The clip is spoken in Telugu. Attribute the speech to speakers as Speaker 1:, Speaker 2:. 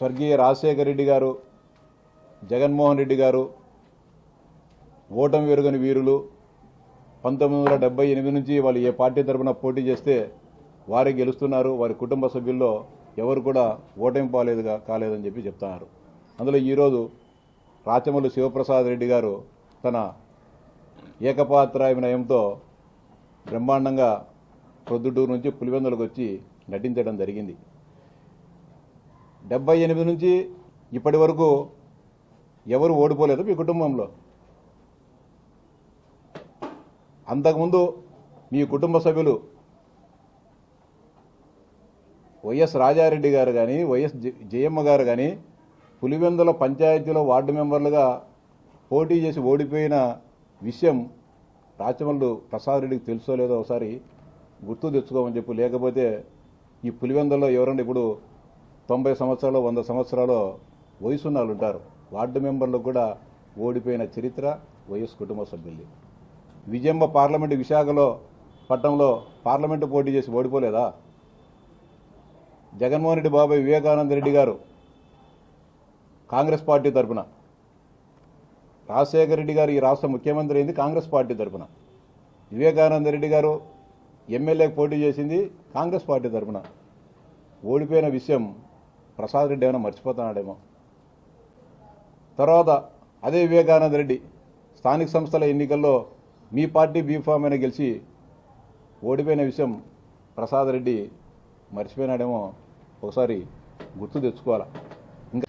Speaker 1: స్వర్గీయ రాజశేఖర రెడ్డి గారు జగన్మోహన్ రెడ్డి గారు ఓటమి వెరుగని వీరులు పంతొమ్మిది వందల డెబ్బై ఎనిమిది నుంచి వాళ్ళు ఏ పార్టీ తరఫున పోటీ చేస్తే వారే గెలుస్తున్నారు వారి కుటుంబ సభ్యుల్లో ఎవరు కూడా ఓటమి పాలేదుగా కాలేదని చెప్పి చెప్తున్నారు. అందులో ఈరోజు రాచమల్లు శివప్రసాద్ రెడ్డి గారు తన ఏకపాత్రాభినయంతో బ్రహ్మాండంగా ప్రొద్దుటూరు నుంచి పులివెందులకు వచ్చి నటించడం జరిగింది. డెబ్బై ఎనిమిది నుంచి ఇప్పటి వరకు ఎవరు ఓడిపోలేదు మీ కుటుంబంలో. అంతకుముందు మీ కుటుంబ సభ్యులు వైఎస్ రాజారెడ్డి గారు కానీ వైఎస్ జయమ్మ గారు కానీ పులివెందుల పంచాయతీలో వార్డు మెంబర్లుగా పోటీ చేసి ఓడిపోయిన విషయం రాచమల్లు ప్రసాద్ రెడ్డికి తెలుసో లేదో ఒకసారి గుర్తు తెచ్చుకోమని చెప్పు. లేకపోతే ఈ పులివెందుల్లో ఎవరండి ఇప్పుడు తొంభై సంవత్సరాలు వంద సంవత్సరాలు వయసున్న వాళ్ళు ఉంటారు వార్డు మెంబర్లు కూడా ఓడిపోయిన చరిత్ర వైఎస్ కుటుంబ సభ్యుల్ని విజయమ్మ పార్లమెంటు విశాఖలో పట్టణంలో పార్లమెంటు పోటీ చేసి ఓడిపోలేదా? జగన్మోహన్ రెడ్డి బాబాయ్ వివేకానంద రెడ్డి గారు కాంగ్రెస్ పార్టీ తరపున. రాజశేఖర రెడ్డి గారు ఈ రాష్ట్ర ముఖ్యమంత్రి అయింది కాంగ్రెస్ పార్టీ తరఫున వివేకానంద రెడ్డి గారు ఎమ్మెల్యేకి పోటీ చేసింది కాంగ్రెస్ పార్టీ తరపున. ఓడిపోయిన విషయం ప్రసాద్ రెడ్డి ఏమైనా మర్చిపోతున్నాడేమో. తర్వాత అదే వివేకానంద రెడ్డి స్థానిక సంస్థల ఎన్నికల్లో మీ పార్టీ బీఫామ్ అయినా గెలిచి ఓడిపోయిన విషయం ప్రసాద్ రెడ్డి మర్చిపోయినాడేమో ఒకసారి గుర్తు తెచ్చుకోవాలా?